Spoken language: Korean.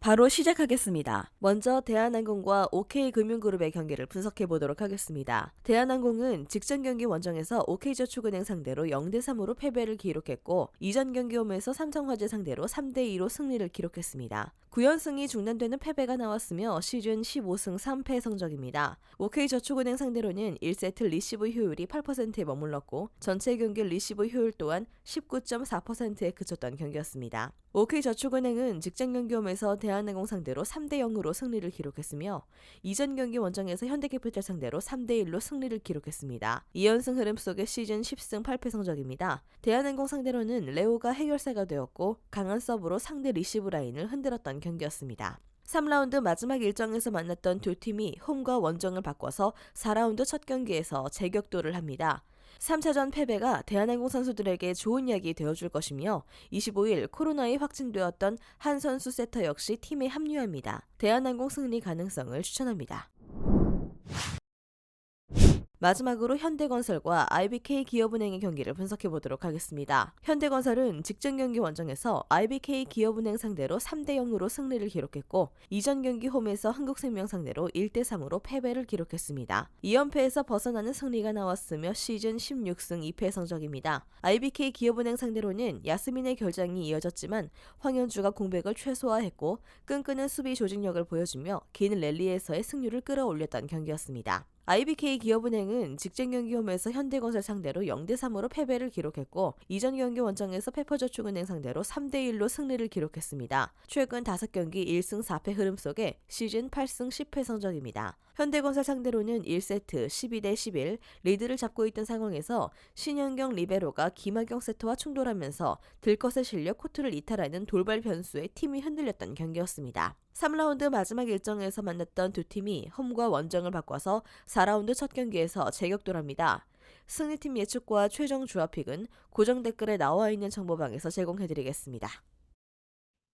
바로 시작하겠습니다. 먼저 대한항공과 OK금융그룹의 경기를 분석해 보도록 하겠습니다. 대한항공은 직전 경기 원정에서 OK저축은행 상대로 0대 3으로 패배를 기록했고 이전 경기 홈에서 삼성화재 상대로 3대 2로 승리를 기록했습니다. 9연승이 중단되는 패배가 나왔으며 시즌 15승 3패 성적입니다. OK저축은행 상대로는 1세트 리시브 효율이 8%에 머물렀고 전체 경기 리시브 효율 또한 19.4%에 그쳤던 경기였습니다. OK저축은행은 직전 경기 홈에서 대한항공 상대로 3대 0으로 승리를 기록했으며 이전 경기 원정에서 현대캐피탈 상대로 3대 1로 승리를 기록했습니다. 2연승 흐름 속의 시즌 10승 8패 성적입니다. 대한항공 상대로는 레오가 해결사가 되었고 강한 서브로 상대 리시브 라인을 흔들었던 경기였습니다. 3라운드 마지막 일정에서 만났던 두 팀이 홈과 원정을 바꿔서 4라운드 첫 경기에서 재격도를 합니다. 3차전 패배가 대한항공 선수들에게 좋은 약이 되어줄 것이며 25일 코로나에 확진되었던 한 선수 세터 역시 팀에 합류합니다. 대한항공 승리 가능성을 추천합니다. 마지막으로 현대건설과 IBK 기업은행의 경기를 분석해 보도록 하겠습니다. 현대건설은 직전 경기 원정에서 IBK 기업은행 상대로 3대 0으로 승리를 기록했고 이전 경기 홈에서 한국생명 상대로 1대 3으로 패배를 기록했습니다. 2연패에서 벗어나는 승리가 나왔으며 시즌 16승 2패 성적입니다. IBK 기업은행 상대로는 야스민의 결장이 이어졌지만 황현주가 공백을 최소화했고 끈끈한 수비 조직력을 보여주며 긴 랠리에서의 승률을 끌어올렸던 경기였습니다. IBK 기업은행은 직전 경기 홈에서 현대건설 상대로 0대 3으로 패배를 기록했고 이전 경기 원정에서 페퍼저축은행 상대로 3대 1로 승리를 기록했습니다. 최근 5경기 1승 4패 흐름 속에 시즌 8승 10패 성적입니다. 현대건설 상대로는 1세트 12대 11 리드를 잡고 있던 상황에서 신현경 리베로가 김학경 세터와 충돌하면서 들것의 실력 코트를 이탈하는 돌발 변수에 팀이 흔들렸던 경기였습니다. 3라운드 마지막 일정에서 만났던 두 팀이 홈과 원정을 바꿔서 4라운드 첫 경기에서 재격돌합니다. 승리팀 예측과 최종 조합픽은 고정 댓글에 나와 있는 정보방에서 제공해드리겠습니다.